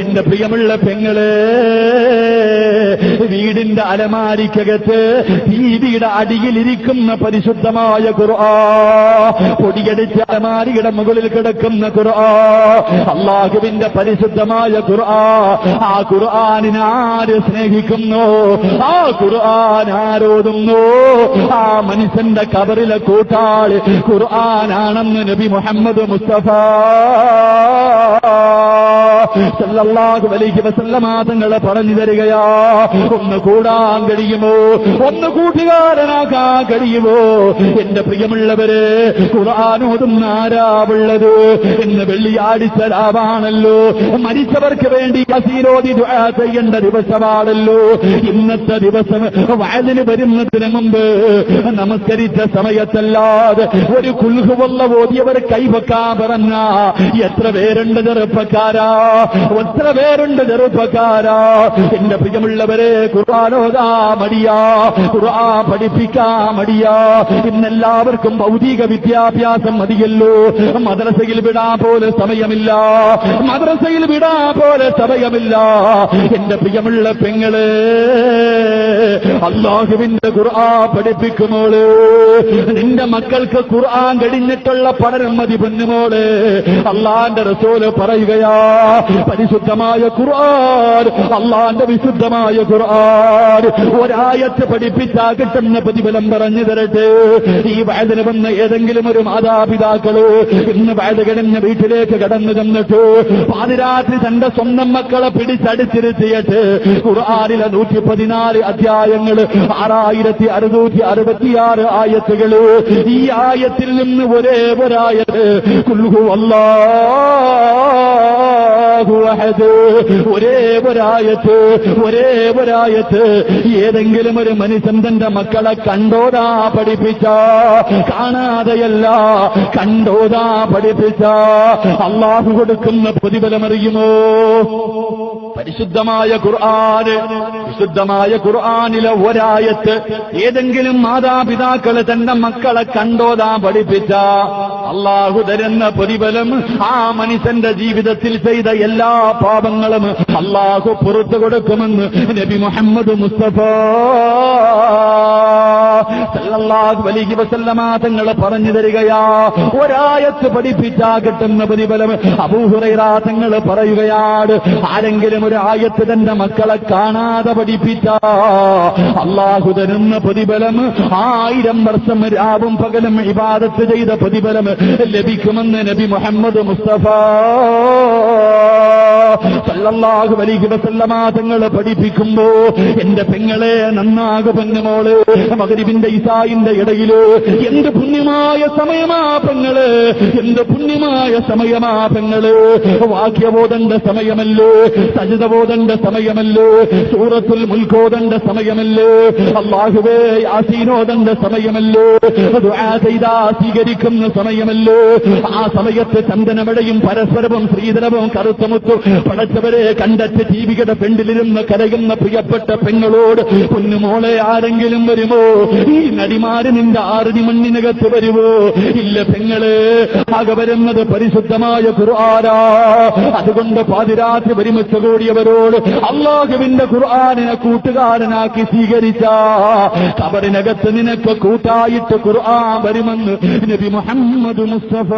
എന്റെ പ്രിയമുള്ള പെങ്ങൾ വീടിന്റെ അലമാരിക്കകത്ത് വീതിയുടെ അടിയിലിരിക്കുന്ന പരിശുദ്ധമായ ഖുർആ പൊടിയടിച്ച അലമാരിയുടെ മുകളിൽ കിടക്കുന്ന ഖുർആ അള്ളാഹുവിന്റെ പരിശുദ്ധമായ ഖുർആ ആ ഖുർആാനിനെ ആര് സ്നേഹിക്കുന്നു? ആ ഖുർആൻ ആരോതുന്നു? ആ മനുഷ്യന്റെ കബറിലെ കൂട്ടാൾ ഖുർആനാണെന്ന് നബി മുഹമ്മദ് മുസ്തഫ സല്ലല്ലാഹു അലൈഹി വസല്ലമ തങ്ങളെ പറഞ്ഞു തരികയാ. ഒന്ന് കൂടാൻ കഴിയുമോ? ഒന്ന് കൂട്ടുകാരനാക്കാൻ കഴിയുമോ? എന്റെ പ്രിയമുള്ളവര് കുറാനോതും ആരാവുള്ളത്? എന്ന് വെള്ളിയാഴ്ച രാവാണല്ലോ മരിച്ചവർക്ക് വേണ്ടി അസീരോധി ചെയ്യേണ്ട ദിവസമാണല്ലോ. ഇന്നത്തെ ദിവസം വയലിന് വരുന്നതിന് മുമ്പ് നമസ്കരിച്ച സമയത്തല്ലാതെ ഒരു കുൽഹുവല്ല ഓതിയവർ കൈവക്കാൻ പറഞ്ഞ എത്ര പേരുണ്ട് ചെറുപ്പക്കാരാ? എത്ര പേരുണ്ട് ചെറുപ്പക്കാരാ. എന്റെ പ്രിയമുള്ളവരെ ഖുർആാനോദാ മടിയാ. ഖുർആ പഠിപ്പിക്കാ മടിയാ. ഇന്നെല്ലാവർക്കും ഭൗതിക വിദ്യാഭ്യാസം മതിയല്ലോ. മദ്രസയിൽ വിടാ പോലെ സമയമില്ല. മദ്രസയിൽ വിടാ പോലെ സമയമില്ല. എന്റെ പ്രിയമുള്ള പെങ്ങൾ അള്ളാഹുവിന്റെ ഖുർആ പഠിപ്പിക്കുമോൾ നിന്റെ മക്കൾക്ക് ഖുർആൻ കഴിഞ്ഞിട്ടുള്ള പഠനം മതി പൊന്നുമോൾ അള്ളാന്റെ റസോൽ പറയുകയാ പരിശുദ്ധമായ ഖുർആൻ അള്ളാന്റെ വിശുദ്ധമായ ഖുർആൻ. ഒരായത്ത് പഠിപ്പിച്ചാ കിട്ടുന്ന പ്രതിഫലം പറഞ്ഞു തരട്ടെ. ഈ വയതിന് വന്ന ഏതെങ്കിലും ഒരു മാതാപിതാക്കൾ ഇന്ന് വയത് കിടഞ്ഞ വീട്ടിലേക്ക് കടന്നു ചെന്നിട്ട് പാതിരാത്രി തന്റെ സ്വന്തം മക്കളെ പിടിച്ചടിച്ചിരുത്തിയിട്ട് ഖുർആാനിലെ നൂറ്റി പതിനാല് അധ്യായങ്ങൾ ആറായിരത്തി അറുന്നൂറ്റി അറുപത്തിയാറ് ആയത്തുകൾ. ഈ ആയത്തിൽ നിന്ന് ഒരേ ഒരായത് കുൽഹു അഹദ്. ഒരേ ഒരായത്ത് ഒരേ ഒരായത്ത്. ഏതെങ്കിലും ഒരു മനുഷ്യൻ തന്റെ മക്കളെ കണ്ടോതാ പഠിപ്പിച്ച. കാണാതെയല്ല കണ്ടോതാ പഠിപ്പിച്ച. അള്ളാഹു കൊടുക്കുന്ന പ്രതിഫലമറിയുമോ? പരിശുദ്ധമായ ഖുർആൻ വിശുദ്ധമായ ഖുർആാനിലെ ഒരായത്ത് ഏതെങ്കിലും മാതാപിതാക്കളെ തന്റെ മക്കളെ കണ്ടോതാ പഠിപ്പിച്ച അള്ളാഹു തരുന്ന പ്രതിഫലം ആ മനുഷ്യന്റെ ജീവിതത്തിൽ ചെയ്ത എല്ലാ പാപങ്ങളും അള്ളാഹു പുറത്തു കൊടുക്കുമെന്ന് നബി മുഹമ്മദ് മുസ്തഫ സല്ലല്ലാഹു അലൈഹി വസല്ലമ തങ്ങൾ പറഞ്ഞു തരികയാ. ഒരായത്ത് പഠിപ്പിച്ചാ കിട്ടുന്ന പ്രതിഫലം അബൂഹുറൈറ തങ്ങൾ പറയുകയാണ്. ആരെങ്കിലും ഒരു ആയത്ത് തന്റെ മക്കളെ കാണാതെ പഠിപ്പിച്ച അള്ളാഹു തരുന്ന പ്രതിഫലം ആയിരം വർഷം രാവും പകലും ഇബാദത്ത് ചെയ്ത പ്രതിഫലം ലഭിക്കുമെന്ന് നബി മുഹമ്മദ് മുസ്തഫ സല്ലല്ലാഹു അലൈഹി വസല്ലമ തങ്ങൾ പഠിപ്പിക്കുമ്പോ എന്റെ പെങ്ങളെ നന്നാകു പെണ്ണുമോൾ മകരിവിന്റെ ഇസായിന്റെ ഇടയിൽ എന്ത് പുണ്യമായ സമയമാ പെങ്ങൾ? എന്ത് പുണ്യമായ സമയമാ പെങ്ങൾ? വാക്യബോധന്റെ സമയമല്ലേ? സജിതബോധന്റെ സമയമല്ലേ? സൂറത്തുൽ മുൽക്കോദന്റെ സമയമല്ലേ? അള്ളാഹുവേ ആസീനോദന്റെ സമയമല്ലേ? ചെയ്താ സ്വീകരിക്കുന്ന സമയമല്ലേ? ആ സമയത്ത് ചന്ദനമഴയും പരസ്പരവും സ്ത്രീധനവും കറുത്തമുത്തും പടച്ചവരെ കണ്ടെത്തി ജീവികളുടെ പെണ്ടിലിരുന്ന് കരയുന്ന പ്രിയപ്പെട്ട പെങ്ങളോട് പൊന്നുമോളെ ആരെങ്കിലും വരുമോ? ഈ നടിമാര് നിന്റെ ആറുതി മണ്ണിനകത്ത് വരുവോ? ഇല്ല പെങ്ങൾ ആകെ വരുന്നത് പരിശുദ്ധമായ ഖുർആാനാ. അതുകൊണ്ട് പാതിരാത്രി ഒരുമിച്ച് കൂടിയവരോട് അള്ളാഹുവിന്റെ ഖുർആാനിനെ കൂട്ടുകാരനാക്കി സ്വീകരിച്ച. കബറിനകത്ത് നിനക്ക് കൂട്ടായിട്ട് ഖുർആൻ വരുമെന്ന് നബി മുഹമ്മദ് മുസ്തഫ.